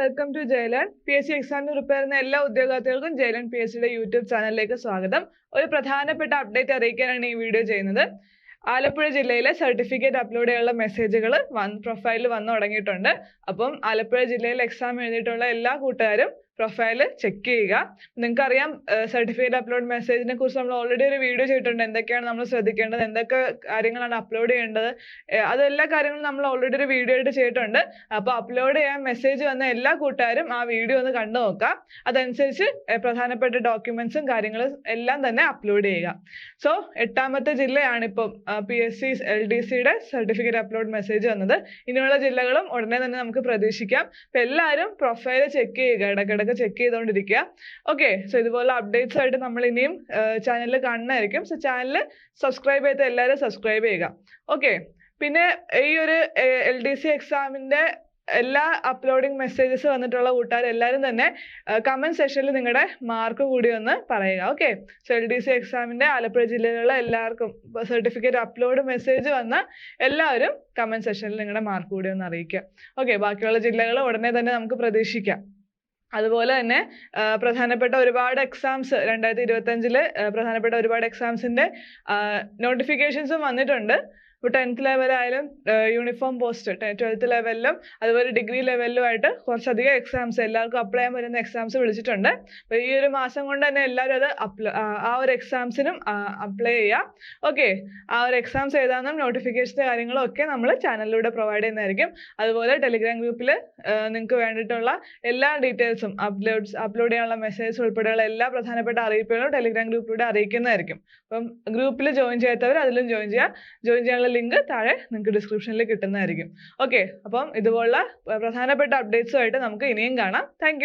Welcome to Jayalan P S C എക്സാമിന് prepare ചെയ്യുന്ന എല്ലാ ഉദ്യോഗാർത്ഥികൾക്കും ജയലൻ പി എസ് സിയുടെ യൂട്യൂബ് ചാനലിലേക്ക് സ്വാഗതം. ഒരു പ്രധാനപ്പെട്ട അപ്ഡേറ്റ് അറിയിക്കാനാണ് ഈ വീഡിയോ ചെയ്യുന്നത്. ആലപ്പുഴ ജില്ലയിലെ സർട്ടിഫിക്കറ്റ് അപ്ലോഡ് ചെയ്യാനുള്ള മെസ്സേജുകൾ വൺ പ്രൊഫൈലിൽ വന്നു തുടങ്ങിയിട്ടുണ്ട്. അപ്പം ആലപ്പുഴ ജില്ലയിൽ എക്സാം എഴുതിയിട്ടുള്ള എല്ലാ കൂട്ടുകാരും പ്രൊഫൈൽ ചെക്ക് ചെയ്യുക. നിങ്ങൾക്കറിയാം സർട്ടിഫിക്കറ്റ് അപ്ലോഡ് മെസ്സേജിനെ കുറിച്ച് നമ്മൾ ഓൾറെഡി ഒരു വീഡിയോ ചെയ്തിട്ടുണ്ട്. എന്തൊക്കെയാണ് നമ്മൾ ശ്രദ്ധിക്കേണ്ടത്? എന്തൊക്കെ കാര്യങ്ങളാണ് അപ്ലോഡ് ചെയ്യേണ്ടത്? അതെല്ലാ കാര്യങ്ങളും നമ്മൾ ഓൾറെഡി ഒരു വീഡിയോ ആയിട്ട് ചെയ്തിട്ടുണ്ട്. അപ്പോൾ അപ്ലോഡ് ചെയ്യാൻ മെസ്സേജ് വന്ന എല്ലാ കൂട്ടുകാരും ആ വീഡിയോ ഒന്ന് കണ്ടു നോക്കുക. അതനുസരിച്ച് പ്രധാനപ്പെട്ട ഡോക്യുമെന്റ്സും കാര്യങ്ങളും എല്ലാം തന്നെ അപ്ലോഡ് ചെയ്യുക. സോ എട്ടാമത്തെ ജില്ലയാണ് ഇപ്പം P S C L D സിയുടെ സർട്ടിഫിക്കറ്റ് അപ്ലോഡ് മെസ്സേജ് വന്നത്. ഇനിയുള്ള ജില്ലകളും ഉടനെ തന്നെ നമുക്ക് പ്രതീക്ഷിക്കാം. അപ്പം എല്ലാവരും പ്രൊഫൈൽ ചെക്ക് ചെയ്യുക. ഇടയ്ക്കിടയ്ക്ക് ചെക്ക് ചെയ്തുകൊണ്ടിരിക്കുക ഓക്കെ സോ ഇതുപോലെ അപ്ഡേറ്റ്സ് ആയിട്ട് നമ്മൾ ഇനിയും ചാനലിൽ കാണുന്നതായിരിക്കും. സോ ചാനൽ സബ്സ്ക്രൈബ് ചെയ്ത് എല്ലാവരും സബ്സ്ക്രൈബ് ചെയ്യുക. ഓക്കെ പിന്നെ ഈ ഒരു എൽ ഡി സി എക്സാമിന്റെ എല്ലാ അപ്ലോഡിംഗ് മെസ്സേജസ് വന്നിട്ടുള്ള കൂട്ടുകാർ എല്ലാവരും തന്നെ കമന്റ് സെക്ഷനിൽ നിങ്ങളുടെ മാർക്ക് കൂടി ഒന്ന് പറയുക. Okay so L D C എക്സാമിന്റെ ആലപ്പുഴ ജില്ലയിലുള്ള എല്ലാവർക്കും സർട്ടിഫിക്കറ്റ് അപ്ലോഡ് മെസ്സേജ് വന്ന എല്ലാവരും കമന്റ് സെക്ഷനിൽ നിങ്ങളുടെ മാർക്ക് കൂടി ഒന്ന് അറിയിക്കുക ഓക്കെ ബാക്കിയുള്ള ജില്ലകൾ ഉടനെ തന്നെ നമുക്ക് പ്രതീക്ഷിക്കാം. അതുപോലെ തന്നെ പ്രധാനപ്പെട്ട ഒരുപാട് എക്സാംസ് രണ്ടായിരത്തി ഇരുപത്തഞ്ചിൽ പ്രധാനപ്പെട്ട ഒരുപാട് എക്സാംസിന്റെ നോട്ടിഫിക്കേഷൻസും വന്നിട്ടുണ്ട്. ഇപ്പോൾ ടെൻത്ത് ലെവലായാലും യൂണിഫോം പോസ്റ്റ് ട്വൽത്ത് ലെവലിലും അതുപോലെ ഡിഗ്രി ലെവലിലും ആയിട്ട് കുറച്ചധികം എക്സാംസ് എല്ലാവർക്കും അപ്ലൈ ചെയ്യാൻ പറ്റുന്ന എക്സാംസ് വിളിച്ചിട്ടുണ്ട്. അപ്പോൾ ഈ ഒരു മാസം കൊണ്ട് തന്നെ എല്ലാവരും അത് ആ ഒരു എക്സാംസിനും അപ്ലൈ ചെയ്യുക ഓക്കെ ആ ഒരു എക്സാംസ് ഏതാണെന്നും നോട്ടിഫിക്കേഷന്റെ കാര്യങ്ങളും ഒക്കെ നമ്മൾ ചാനലിലൂടെ പ്രൊവൈഡ് ചെയ്യുന്നതായിരിക്കും. അതുപോലെ ടെലിഗ്രാം ഗ്രൂപ്പിൽ നിങ്ങൾക്ക് വേണ്ടിയിട്ടുള്ള എല്ലാ ഡീറ്റെയിൽസും അപ്ലോഡ്സ് അപ്ലോഡ് ചെയ്യാനുള്ള മെസ്സേജ് ഉൾപ്പെടെയുള്ള എല്ലാ പ്രധാനപ്പെട്ട അറിയിപ്പുകളും ടെലിഗ്രാം ഗ്രൂപ്പിലൂടെ അറിയിക്കുന്നതായിരിക്കും. അപ്പം ഗ്രൂപ്പിൽ ജോയിൻ ചെയ്യാത്തവർ അതിലും ജോയിൻ ചെയ്യുക ജോയിൻ ചെയ്യാനുള്ള ലിങ്ക് താഴെ നിങ്ങൾക്ക് ഡിസ്ക്രിപ്ഷനിൽ കിട്ടുന്നതായിരിക്കും. ഓക്കെ അപ്പം ഇതുപോലുള്ള പ്രധാനപ്പെട്ട അപ്ഡേറ്റ്സുമായിട്ട് നമുക്ക് ഇനിയും കാണാം. താങ്ക്